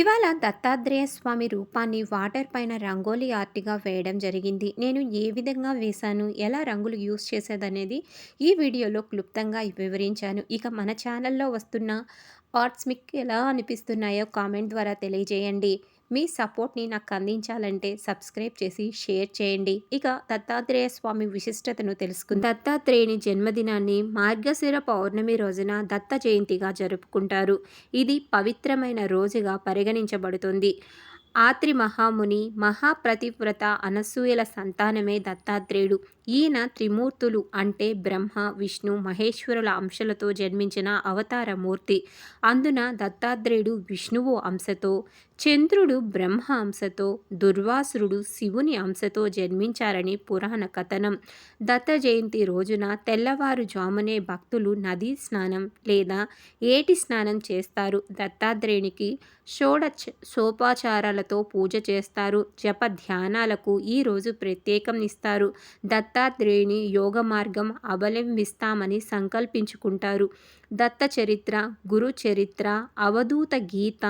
ఇవాళ దత్తాత్రేయ స్వామి రూపాన్ని వాటర్ పైన రంగోలీ ఆర్ట్‌గా వేయడం జరిగింది. నేను ఏ విధంగా వేశాను, ఎలా రంగులు యూస్ చేసేదనేది ఈ వీడియోలో క్లుప్తంగా వివరించాను. ఇక మన ఛానల్‌లో వస్తున్న ఆర్ట్స్ మీకు ఎలా అనిపిస్తున్నాయో కామెంట్ ద్వారా తెలియజేయండి. మీ సపోర్ట్‌ని నాకు అందించాలంటే సబ్స్క్రైబ్ చేసి షేర్ చేయండి. ఇక దత్తాత్రేయ స్వామి విశిష్టతను తెలుసుకుంది దత్తాత్రేయుని జన్మదినాన్ని మార్గశిర పౌర్ణమి రోజున దత్త జయంతిగా జరుపుకుంటారు. ఇది పవిత్రమైన రోజుగా పరిగణించబడుతుంది. ఆత్రి మహాముని మహాప్రతివ్రత అనసూయల సంతానమే దత్తాత్రేయుడు. ఈయన త్రిమూర్తులు అంటే బ్రహ్మ, విష్ణు, మహేశ్వరుల అంశలతో జన్మించిన అవతార మూర్తి. అందున దత్తాత్రేయుడు విష్ణువు అంశతో, చంద్రుడు బ్రహ్మ అంశతో, దుర్వాసురుడు శివుని అంశతో జన్మించారని పురాణ కథనం. దత్త జయంతి రోజున తెల్లవారుజామునే భక్తులు నదీ స్నానం లేదా ఏటి స్నానం చేస్తారు. దత్తాత్రేయునికి షోడశ సోపచారాలతో పూజ చేస్తారు. జప ధ్యానాలకు ఈ రోజు ప్రత్యేకం ఇస్తారు. దత్తాత్రేయుని యోగ మార్గం అవలంబిస్తామని సంకల్పించుకుంటారు. దత్త చరిత్ర, గురు చరిత్ర, అవధూత గీత,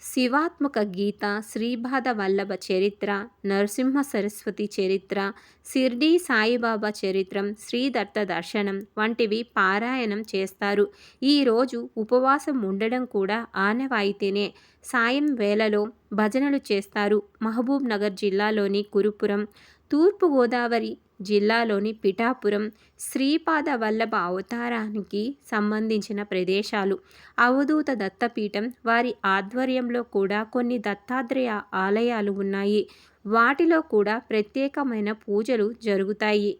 శివాత్మక గీత, శ్రీపాద వల్లభ చరిత్ర, నరసింహ సరస్వతి చరిత్ర, సిర్డీ సాయిబాబా చరిత్రం, శ్రీదత్త దర్శనం వంటివి పారాయణం చేస్తారు. ఈరోజు ఉపవాసం ఉండడం కూడా ఆనవాయితీనే. సాయం వేళలో భజనలు చేస్తారు. మహబూబ్ నగర్ జిల్లాలోని కురుపురం, తూర్పుగోదావరి జిల్లాలోని పిఠాపురం శ్రీపాద వల్లభ అవతారానికి సంబంధించిన ప్రదేశాలు. అవధూత దత్తపీఠం వారి ఆధ్వర్యంలో కూడా కొన్ని దత్తాత్రేయ ఆలయాలు ఉన్నాయి. వాటిలో కూడా ప్రత్యేకమైన పూజలు జరుగుతాయి.